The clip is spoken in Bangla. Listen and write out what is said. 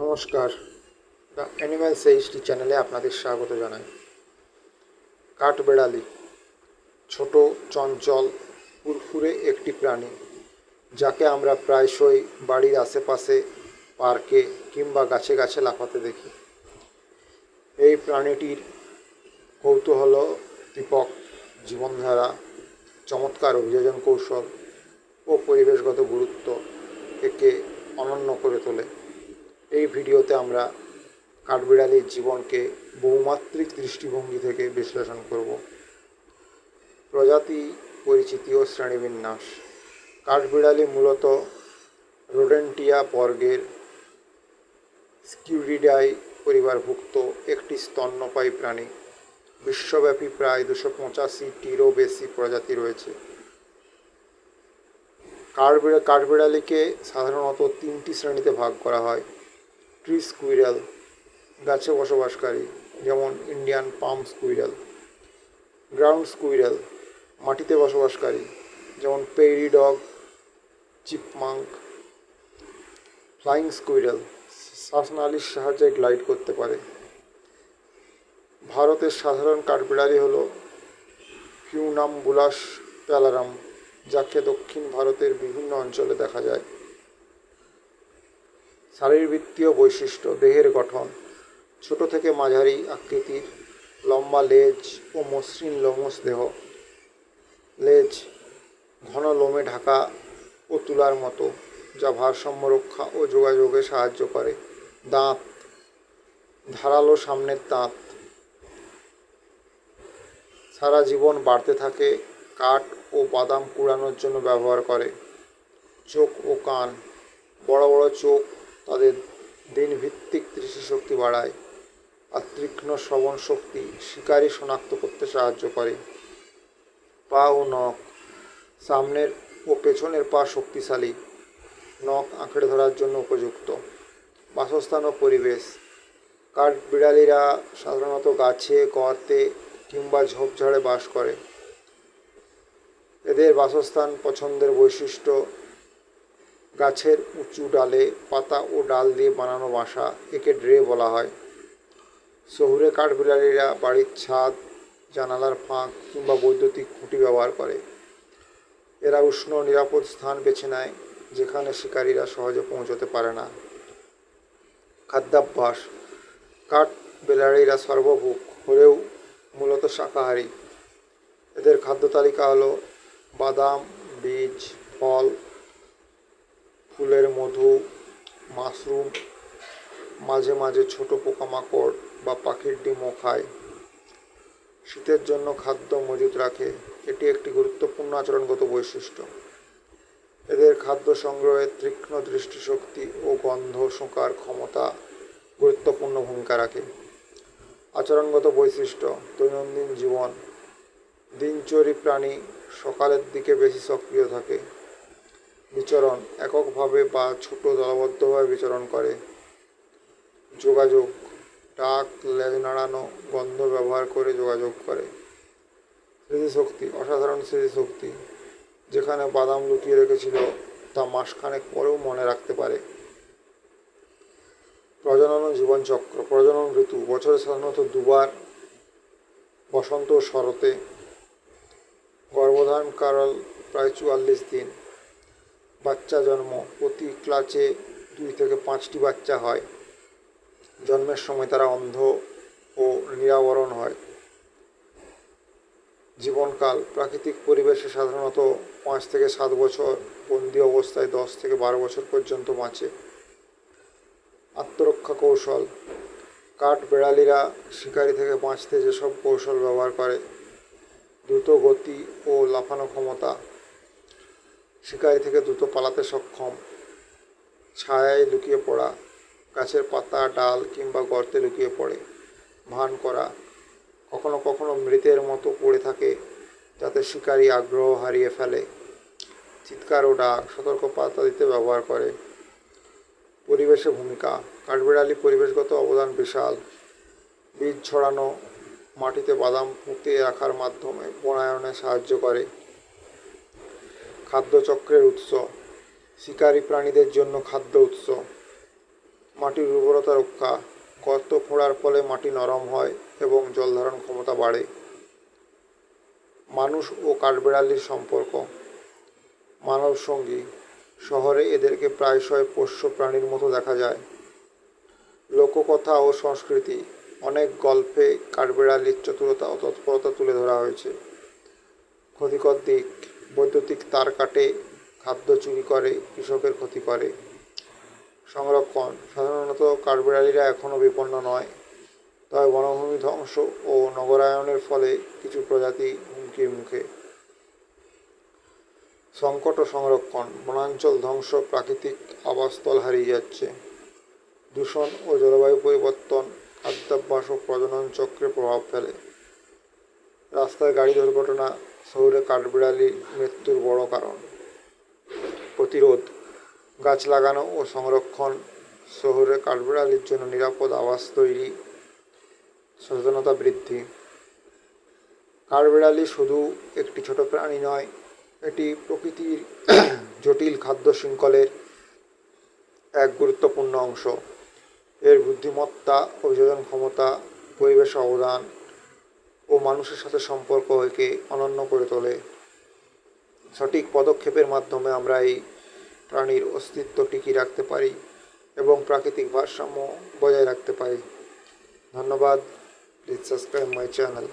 নমস্কার। দ্য অ্যানিম্যাল সেইসটি চ্যানেলে আপনাদের স্বাগত জানাই। কাঠবেড়ালি, ছোট চঞ্চল, ফুরফুরে একটি প্রাণী, যাকে আমরা প্রায়শই বাড়ির আশেপাশে, পার্কে কিংবা গাছে গাছে লাফাতে দেখি। এই প্রাণীটির কৌতূহল, দীপক, জীবনধারা, চমৎকার অভিযোজন কৌশল ও পরিবেশগত গুরুত্ব একে অনন্য করে তোলে। এই ভিডিওতে আমরা কাঠবিড়ালির জীবনকে বহুমাত্রিক দৃষ্টিভঙ্গি থেকে বিশ্লেষণ করব। প্রজাতি, পরিচিতি ও শ্রেণীবিন্যাস। কাঠবিড়ালি মূলত রোডেন্টিয়া বর্গের স্কিউরিডাই পরিবারভুক্ত একটি স্তন্যপায়ী প্রাণী। বিশ্বব্যাপী প্রায় দুশো পঁচাশিটিরও বেশি প্রজাতি রয়েছে। কাঠবিড়া কাঠবিড়ালিকে সাধারণত তিনটি শ্রেণীতে ভাগ করা হয়। ট্রি স্কুইরাল, গাছে বসবাসকারী, যেমন Indian palm squirrel. Ground squirrel, মাটিতে বসবাসকারী, যেমন prairie dog, chipmunk. Flying squirrel, শ্বাসনালীর সাহায্যে গ্লাইড করতে পারে। ভারতের সাধারণ কাঠবিড়ালি হল ফিউনামবুলাস প্যালারাম। যাকে দক্ষিণ ভারতের বিভিন্ন অঞ্চলে দেখা যায়। শারীরবৃত্তীয় বৈশিষ্ট্য, দেহের গঠন, ছোট থেকে মাঝারি আকৃতির, লম্বা লেজ ও মসৃণ লোমস দেহ। লেজ ঘন লোমে ঢাকা ও তুলার মতো, যা ভারসাম্য রক্ষা ও যোগাযোগে সাহায্য করে। দাঁত, ধারালো সামনের দাঁত সারা জীবন বাড়তে থাকে কাঠ ও বাদাম কুড়ানোর জন্য ব্যবহার করে। চোখ ও কান, বড় বড় চোখ তাদের দিনভিত্তিক দৃষ্টিশক্তি বাড়ায় আর তীক্ষ্ণ শ্রবণ শক্তি শিকারী শনাক্ত করতে সাহায্য করে। পা ও নখ, সামনের ও পেছনের পা শক্তিশালী, নখ আঁকড়ে ধরার জন্য উপযুক্ত। বাসস্থান ও পরিবেশ কাঠ বিড়ালিরা সাধারণত গাছে, গর্তে কিংবা ঝোপঝাড়ে বাস করে। এদের বাসস্থান পছন্দের বৈশিষ্ট্য, গাছের উঁচু ডালে পাতা ও ডাল দিয়ে বানানো বাসা, একে ড্রে বলা হয়। শহুরে কাঠবিলালিরা বাড়ির ছাদ, জানালার ফাঁক কিংবা বৈদ্যুতিক খুঁটি ব্যবহার করে। এরা উষ্ণ, নিরাপদ স্থান বেছে নেয়, যেখানে শিকারীরা সহজে পৌঁছতে পারে না। খাদ্যাভ্যাস কাঠ বেলারিরা সর্বভুক হলেও মূলত শাকাহারী। এদের খাদ্য তালিকা হলো বাদাম, বীজ, ফল, ফুলের মধু, মাশরুম, মাঝে মাঝে ছোট পোকামাকড় বা পাখির ডিমও খায়। শীতের জন্য খাদ্য মজুত রাখে। এটি একটি গুরুত্বপূর্ণ আচরণগত বৈশিষ্ট্য। এদের খাদ্য সংগ্রহে তীক্ষ্ণ দৃষ্টিশক্তি ও গন্ধ শোঁকার ক্ষমতা গুরুত্বপূর্ণ ভূমিকা রাখে। আচরণগত বৈশিষ্ট্য, দৈনন্দিন জীবন, দিনচরি প্রাণী সকালের দিকে বেশি সক্রিয় থাকে। বিচরণ এককভাবে বা ছোট দলবদ্ধভাবে বিচরণ করে। যোগাযোগ, ডাক, লেজ নাড়ানো, গন্ধ ব্যবহার করে যোগাযোগ করে। স্মৃতিশক্তি, অসাধারণ স্মৃতিশক্তি, যেখানে বাদাম লুকিয়ে রেখেছিল তা মাসখানেক পরেও মনে রাখতে পারে। প্রজনন জীবনচক্র, প্রজনন ঋতু, বছরে সাধারণত দুবার, বসন্ত ও শরতে গর্ভধারণকাল প্রায় চুয়াল্লিশ দিন। বাচ্চা জন্ম, প্রতি ক্লাচে দুই থেকে পাঁচটি বাচ্চা হয়। জন্মের সময় তারা অন্ধ ও নিরাবরণ হয়। জীবনকাল, প্রাকৃতিক পরিবেশে সাধারণত পাঁচ থেকে সাত বছর, বন্দি অবস্থায় দশ থেকে বারো বছর পর্যন্ত বাঁচে। আত্মরক্ষা কৌশল কাঠ বেড়ালিরা শিকারি থেকে বাঁচতে যেসব কৌশল ব্যবহার করে দ্রুত গতি ও লাফানো ক্ষমতা। শিকারি থেকে দ্রুত পালাতে সক্ষম। ছায়ায় লুকিয়ে পড়া, গাছের পাতা, ডাল কিংবা গর্তে লুকিয়ে পড়ে। ভান করা, কখনো কখনো মৃতের মতো পড়ে থাকে যাতে শিকারী আগ্রহ হারিয়ে ফেলে। চিৎকার ও ডাক সতর্ক পাতা দিতে ব্যবহার করে। পরিবেশে ভূমিকা, কাঠবিড়ালি পরিবেশগত অবদান বিশাল। বীজ ছড়ানো মাটিতে বাদাম পুঁতে রাখার মাধ্যমে বনায়নে সাহায্য করে। খাদ্যচক্রের উৎস। শিকারী প্রাণীদের জন্য খাদ্য উৎস। মাটির উর্বরতা রক্ষা। গর্ত খোঁড়ার ফলে মাটি নরম হয় এবং জলধারণ ক্ষমতা বাড়ে। মানুষ ও কাঠবেড়ালির সম্পর্ক। মানব সঙ্গী। শহরে এদেরকে প্রায়শই পোষ্য প্রাণীর মতো দেখা যায়। লোককথা ও সংস্কৃতি। অনেক গল্পে কাঠবেড়ালির চতুরতা ও তৎপরতা তুলে ধরা হয়েছে। ক্ষতিকর দিক, বৈদ্যুতিক তার কাটে, খাদ্য চুরি করে, কৃষকের ক্ষতি করে। সংরক্ষণ, সাধারণত কাঠবেড়ালিরা এখনও বিপন্ন নয়। তবে বনভূমি ধ্বংস ও নগরায়নের ফলে কিছু প্রজাতি হুমকির মুখে। সংকট ও সংরক্ষণ, বনাঞ্চল ধ্বংস, প্রাকৃতিক আবাসস্থল হারিয়ে যাচ্ছে। দূষণ ও জলবায়ু পরিবর্তন ও প্রজনন চক্রে প্রভাব ফেলে। রাস্তায় গাড়ি দুর্ঘটনা, শহরে কাঠবিড়ালি, মৃত্যুর বড় কারণ। প্রতিরোধ, গাছ লাগানো ও সংরক্ষণ, শহরে কাঠবিড়ালির জন্য নিরাপদ আবাস তৈরি, সচেতনতা বৃদ্ধি। কাঠবিড়ালি শুধু একটি ছোট প্রাণী নয়, এটি প্রকৃতির জটিল খাদ্য শৃঙ্খলের এক গুরুত্বপূর্ণ অংশ। এর বুদ্ধিমত্তা, অভিযোজন ক্ষমতা, পরিবেশ অবদান ও মানুষের সাথে সম্পর্ক একে অনন্য করে তোলে। সঠিক পদক্ষেপের মাধ্যমে আমরা এই প্রাণীর অস্তিত্ব টিকিয়ে রাখতে পারি এবং প্রাকৃতিক ভারসাম্য বজায় রাখতে পারি। ধন্যবাদ। Please subscribe my channel